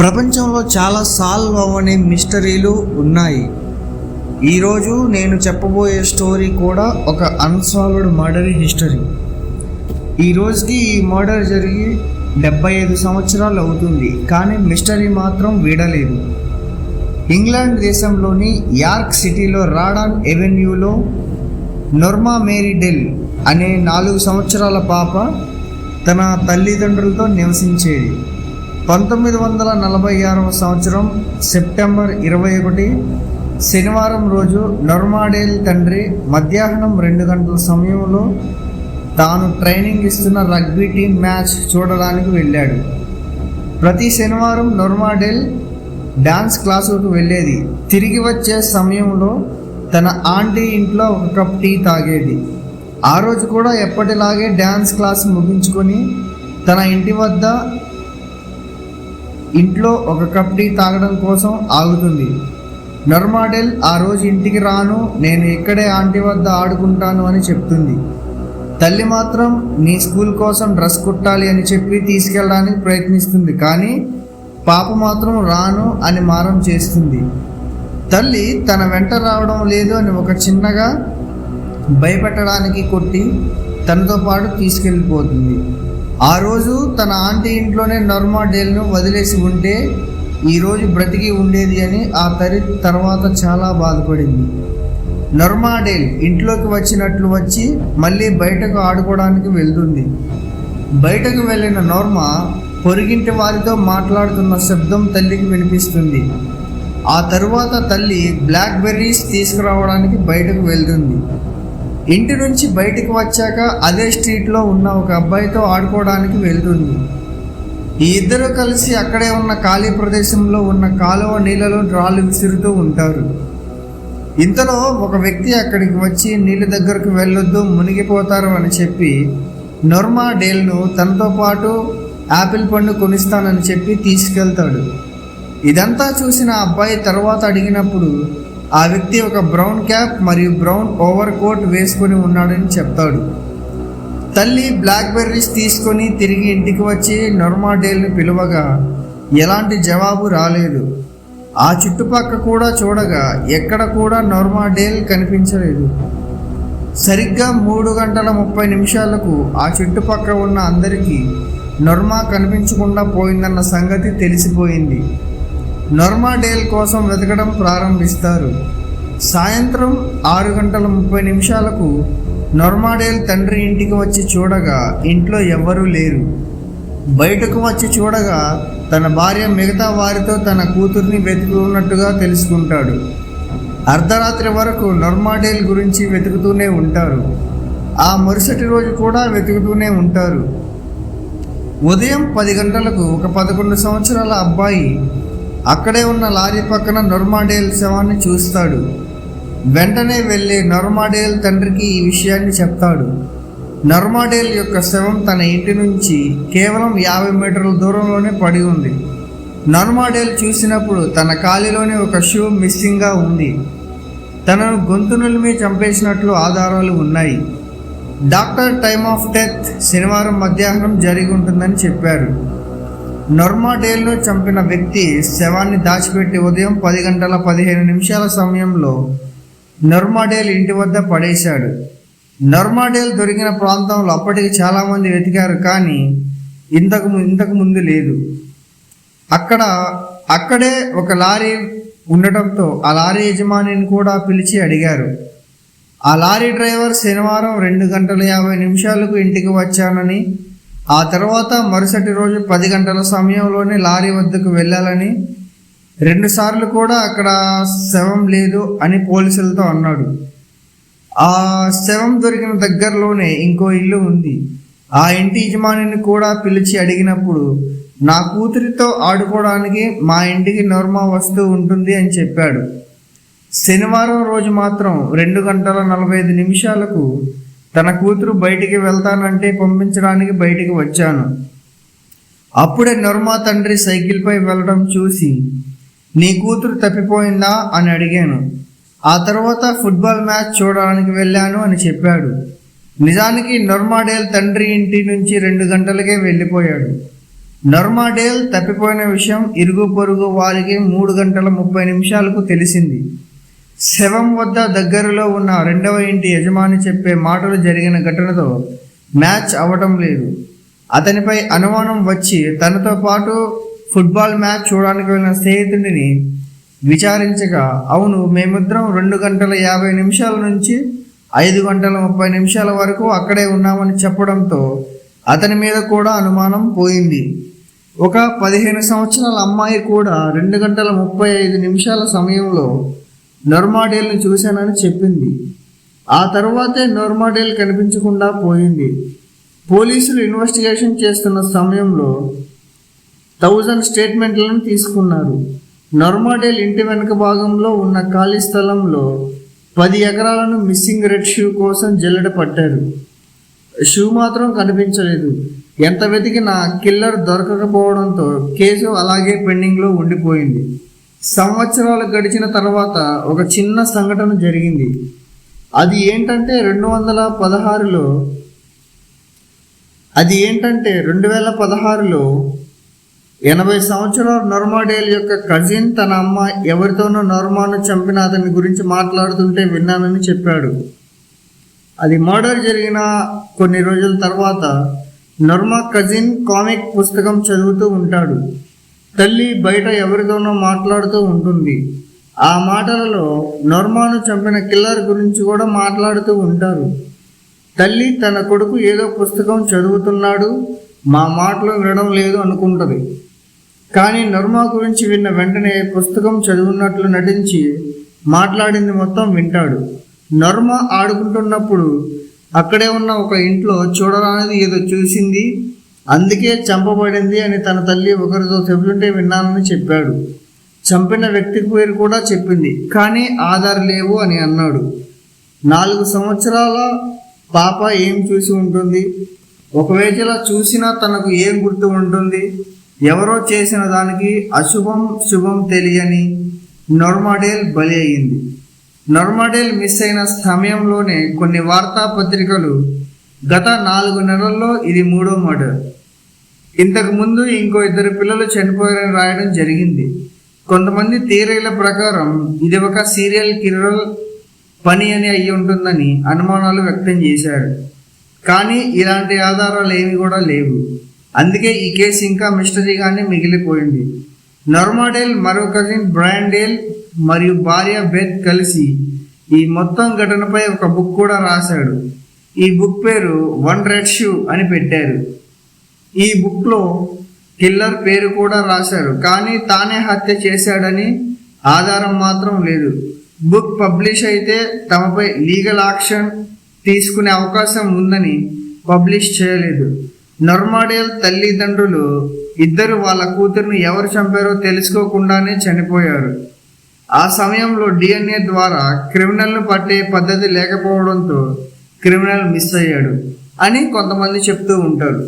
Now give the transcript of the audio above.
ప్రపంచంలో చాలా సాల్వ్ అవ్వని మిస్టరీలు ఉన్నాయి. ఈరోజు నేను చెప్పబోయే స్టోరీ కూడా ఒక అన్సాల్వ్డ్ మర్డర్ హిస్టరీ ఈ రోజుకి ఈ మర్డర్ జరిగి డెబ్బై ఐదు సంవత్సరాలు అవుతుంది కానీ మిస్టరీ మాత్రం వీడలేదు. ఇంగ్లాండ్ దేశంలోని యార్క్ సిటీలో రాడాన్ ఎవెన్యూలో నొర్మా మేరీ డెల్ అనే నాలుగు సంవత్సరాల పాప తన తల్లిదండ్రులతో నివసించేది. పంతొమ్మిది వందల నలభై ఆరవ సంవత్సరం సెప్టెంబర్ ఇరవై ఒకటి శనివారం రోజు నర్మాడేల్ తండ్రి మధ్యాహ్నం రెండు గంటల సమయంలో తాను ట్రైనింగ్ ఇస్తున్న రగ్బీ టీం మ్యాచ్ చూడడానికి వెళ్ళాడు. ప్రతి శనివారం నొర్మాడేల్ డాన్స్ క్లాసుకు వెళ్ళేది. తిరిగి వచ్చే సమయంలో తన ఆంటీ ఇంట్లో ఒక కప్ టీ తాగేది. ఆ రోజు కూడా ఎప్పటిలాగే డ్యాన్స్ క్లాస్ ముగించుకొని తన ఇంటి వద్ద ఇంట్లో ఒక కప్ టీ తాగడం కోసం ఆగుతుంది. నర్మాడెల్ ఆ రోజు ఇంటికి రాను నేను ఇక్కడే ఆంటీ వద్ద ఆడుకుంటాను అని చెప్తుంది. తల్లి మాత్రం నీ స్కూల్ కోసం డ్రెస్ కుట్టాలి అని చెప్పి తీసుకెళ్ళడానికి ప్రయత్నిస్తుంది కానీ పాప మాత్రం రాను అని మారం చేస్తుంది. తల్లి తన వెంట రావడం లేదు అని ఒక చిన్నగా భయపెట్టడానికి కొట్టి తనతో పాటు తీసుకెళ్ళిపోతుంది. ఆ రోజు తన ఆంటీ ఇంట్లోనే నర్మా డేల్ను వదిలేసి ఉంటే ఈరోజు బ్రతికి ఉండేది అని ఆ తరి తర్వాత చాలా బాధపడింది. నర్మా డేల్ ఇంట్లోకి వచ్చినట్లు వచ్చి మళ్ళీ బయటకు ఆడుకోవడానికి వెళ్తుంది. బయటకు వెళ్ళిన నోర్మా పొరుగింటి వారితో మాట్లాడుతున్న శబ్దం తల్లికి వినిపిస్తుంది. ఆ తరువాత తల్లి బ్లాక్ బెర్రీస్ తీసుకురావడానికి బయటకు వెళ్తుంది. ఇంటి నుంచి బయటికి వచ్చాక అదే స్ట్రీట్లో ఉన్న ఒక అబ్బాయితో ఆడుకోవడానికి వెళ్తుంది. ఈ ఇద్దరు కలిసి అక్కడే ఉన్న ఖాళీ ప్రదేశంలో ఉన్న కాలువ నీళ్ళలో రాళ్ళు విసురుతూ ఉంటారు. ఇంతలో ఒక వ్యక్తి అక్కడికి వచ్చి నీళ్ళ దగ్గరకు వెళ్ళొద్దు మునిగిపోతారు అని చెప్పి నొర్మా డేల్ను తనతో పాటు యాపిల్ పండు కొనిస్తానని చెప్పి తీసుకెళ్తాడు. ఇదంతా చూసిన అబ్బాయి తర్వాత అడిగినప్పుడు ఆ వ్యక్తి ఒక బ్రౌన్ క్యాప్ మరియు బ్రౌన్ ఓవర్ కోట్ వేసుకొని ఉన్నాడని చెప్తాడు. తల్లి బ్లాక్ బెర్రీస్ తీసుకొని తిరిగి ఇంటికి వచ్చి నొర్మాడేల్ని పిలువగా ఎలాంటి జవాబు రాలేదు. ఆ చుట్టుపక్క కూడా చూడగా ఎక్కడ కూడా నొర్మాడేల్ కనిపించలేదు. సరిగ్గా మూడు గంటల ముప్పై నిమిషాలకు ఆ చుట్టుపక్కల ఉన్న అందరికీ నొర్మా కనిపించకుండా పోయిందన్న సంగతి తెలిసిపోయింది. నొర్మాడేల్ కోసం వెతకడం ప్రారంభిస్తారు. సాయంత్రం ఆరు గంటల ముప్పై నిమిషాలకు నొర్మాడేల్ తండ్రి ఇంటికి వచ్చి చూడగా ఇంట్లో ఎవ్వరూ లేరు. బయటకు వచ్చి చూడగా తన భార్య మిగతా వారితో తన కూతుర్ని వెతుకుతున్నట్టుగా తెలుసుకుంటాడు. అర్ధరాత్రి వరకు నొర్మాడేల్ గురించి వెతుకుతూనే ఉంటారు. ఆ మరుసటి రోజు కూడా వెతుకుతూనే ఉంటారు. ఉదయం పది గంటలకు ఒక పదకొండు సంవత్సరాల అబ్బాయి అక్కడే ఉన్న లారీ పక్కన నొర్మాడేల్ శవాన్ని చూస్తాడు. వెంటనే వెళ్ళి నొర్మాడేల్ తండ్రికి ఈ విషయాన్ని చెప్తాడు. నర్మాడేల్ యొక్క శవం తన ఇంటి నుంచి కేవలం యాభై మీటర్ల దూరంలోనే పడి ఉంది. నర్మాడేల్ చూసినప్పుడు తన కాలిలోనే ఒక షూ మిస్సింగ్గా ఉంది. తనను గొంతునులిమి చంపేసినట్లు ఆధారాలు ఉన్నాయి. డాక్టర్ టైమ్ ఆఫ్ డెత్ శనివారం మధ్యాహ్నం జరిగి ఉంటుందని చెప్పారు. నొర్మాడేల్ను చంపిన వ్యక్తి శవాన్ని దాచిపెట్టి ఉదయం పది గంటల పదిహేను నిమిషాల సమయంలో నొర్మాడేల్ ఇంటి వద్ద పడేశాడు. నర్మాడేల్ దొరికిన ప్రాంతంలో అప్పటికి చాలామంది వెతికారు కానీ ఇంతకు ము- ఇంతకు ముందు లేదు. అక్కడ అక్కడే ఒక లారీ ఉండటంతో ఆ లారీ యజమానిని కూడా పిలిచి అడిగారు. ఆ లారీ డ్రైవర్ శనివారం రెండు గంటల యాభై నిమిషాలకు ఇంటికి వచ్చానని ఆ తర్వాత మరుసటి రోజు పది గంటల సమయంలోనే లారీ వద్దకు వెళ్ళాలని రెండుసార్లు కూడా అక్కడ శవం లేదు అని పోలీసులతో అన్నాడు. ఆ శవం దొరికిన దగ్గరలోనే ఇంకో ఇల్లు ఉంది. ఆ ఇంటి యజమానిని కూడా పిలిచి అడిగినప్పుడు నా కూతురితో ఆడుకోవడానికి మా ఇంటికి నోర్మా వస్తూ ఉంటుంది అని చెప్పాడు. శనివారం రోజు మాత్రం రెండు గంటల నలభై ఐదు నిమిషాలకు తన కూతురు బయటికి వెళ్తానంటే పంపించడానికి బయటికి వచ్చాను. అప్పుడే నర్మా తండ్రి సైకిల్పై వెళ్ళడం చూసి నీ కూతురు తప్పిపోయిందా? అని అడిగాను. ఆ తర్వాత ఫుట్బాల్ మ్యాచ్ చూడడానికి వెళ్ళాను అని చెప్పాడు. నిజానికి నర్మాడేల్ తండ్రి ఇంటి నుంచి రెండు గంటలకే వెళ్ళిపోయాడు. నర్మాడేల్ తప్పిపోయిన విషయం ఇరుగు పొరుగు వారికి మూడు గంటల ముప్పై నిమిషాలకు తెలిసింది. శవం వద్ద దగ్గరలో ఉన్న రెండవ ఇంటి యజమాని చెప్పే మాటలు జరిగిన ఘటనతో మ్యాచ్ అవ్వటం లేదు. అతనిపై అనుమానం వచ్చి తనతో పాటు ఫుట్బాల్ మ్యాచ్ చూడడానికి వెళ్ళిన స్నేహితుడిని విచారించగా అవును మేమిద్దరం రెండు గంటల యాభై నిమిషాల నుంచి ఐదు గంటల ముప్పై నిమిషాల వరకు అక్కడే ఉన్నామని చెప్పడంతో అతని మీద కూడా అనుమానం పోయింది. ఒక పదిహేను సంవత్సరాల అమ్మాయి కూడా రెండు గంటల ముప్పై ఐదు నిమిషాల సమయంలో నొర్మాడేల్ని చూశానని చెప్పింది. ఆ తర్వాతే నొర్మాడేల్ కనిపించకుండా పోయింది. పోలీసులు ఇన్వెస్టిగేషన్ చేస్తున్న సమయంలో థౌజండ్ స్టేట్మెంట్లను తీసుకున్నారు. నొర్మాడేల్ ఇంటి వెనుక భాగంలో ఉన్న ఖాళీ స్థలంలో పది ఎకరాలను మిస్సింగ్ రెడ్ షూ కోసం జల్లెడ పట్టారు. షూ మాత్రం కనిపించలేదు. ఎంత వెతికినా కిల్లర్ దొరకకపోవడంతో కేసు అలాగే పెండింగ్లో ఉండిపోయింది. సంవత్సరాలు గడిచిన తర్వాత ఒక చిన్న సంఘటన జరిగింది. అది ఏంటంటే రెండు వందల పదహారులో అది ఏంటంటే రెండు వేల పదహారులో ఎనభై సంవత్సరాల నొర్మాడేల్ యొక్క కజిన్ తన అమ్మ ఎవరితోనో నొర్మాను చంపిన అతని గురించి మాట్లాడుతుంటే విన్నానని చెప్పాడు. అది మర్డర్ జరిగిన కొన్ని రోజుల తర్వాత నొర్మా కజిన్ కామిక్ పుస్తకం చదువుతూ ఉంటాడు. తల్లి బయట ఎవరితోనో మాట్లాడుతూ ఉంటుంది. ఆ మాటలలో నొర్మాను చంపిన కిల్లర్ గురించి కూడా మాట్లాడుతూ ఉంటారు. తల్లి తన కొడుకు ఏదో పుస్తకం చదువుతున్నాడు మా మాటలు వినడం లేదు అనుకుంటుంది. కానీ నర్మా గురించి విన్న వెంటనే పుస్తకం చదువున్నట్లు నటించి మాట్లాడింది మొత్తం వింటాడు. నర్మ ఆడుకుంటున్నప్పుడు అక్కడే ఉన్న ఒక ఇంట్లో చూడరానిది ఏదో చూసింది అందుకే చంపబడింది అని తన తల్లి ఒకరితో చెబుతుంటే విన్నానని చెప్పాడు. చంపిన వ్యక్తి పేరు కూడా చెప్పింది. కానీ ఆధార్ లేవు అని అన్నాడు. నాలుగు సంవత్సరాల పాప ఏం చూసి ఉంటుంది? ఒకవేళ చూసినా తనకు ఏం గుర్తు ఉంటుంది? ఎవరో చేసిన దానికి అశుభం శుభం తెలియని నొర్మాడేల్ బలి అయింది. నొర్మాడేల్ మిస్ అయిన సమయంలోనే కొన్ని వార్తాపత్రికలు గత నాలుగు నెలల్లో ఇది మూడో మర్డర్. ఇంతకుముందు ఇంకో ఇద్దరు పిల్లలు చనిపోయారని రాయడం జరిగింది. కొంతమంది థియరీల ప్రకారం ఇది ఒక సీరియల్ కిల్లర్ పని అని అయి ఉంటుందని అనుమానాలు వ్యక్తం చేశారు. కానీ ఇలాంటి ఆధారాలు ఏమి కూడా లేవు. అందుకే ఈ కేసు ఇంకా మిస్టరీగానే మిగిలిపోయింది. నర్మాడేల్ మరో కజిన్ బ్రాండేల్ మరియు భార్య బెత్ కలిసి ఈ మొత్తం ఘటనపై ఒక బుక్ కూడా రాశాడు. ఈ బుక్ పేరు వన్ రెడ్ షూ అని పెట్టారు. ఈ బుక్లో కిల్లర్ పేరు కూడా రాశారు కానీ తానే హత్య చేశాడని ఆధారం మాత్రం లేదు. బుక్ పబ్లిష్ అయితే తమపై లీగల్ యాక్షన్ తీసుకునే అవకాశం ఉందని పబ్లిష్ చేయలేదు. నర్మాడేల్ తల్లిదండ్రులు ఇద్దరు వాళ్ళ కూతురుని ఎవరు చంపారో తెలుసుకోకుండానే చనిపోయారు. ఆ సమయంలో డిఎన్ఏ ద్వారా క్రిమినల్ను పట్టే పద్ధతి లేకపోవడంతో క్రిమినల్ మిస్ అయ్యాడు అని కొంతమంది చెప్తూ ఉంటారు.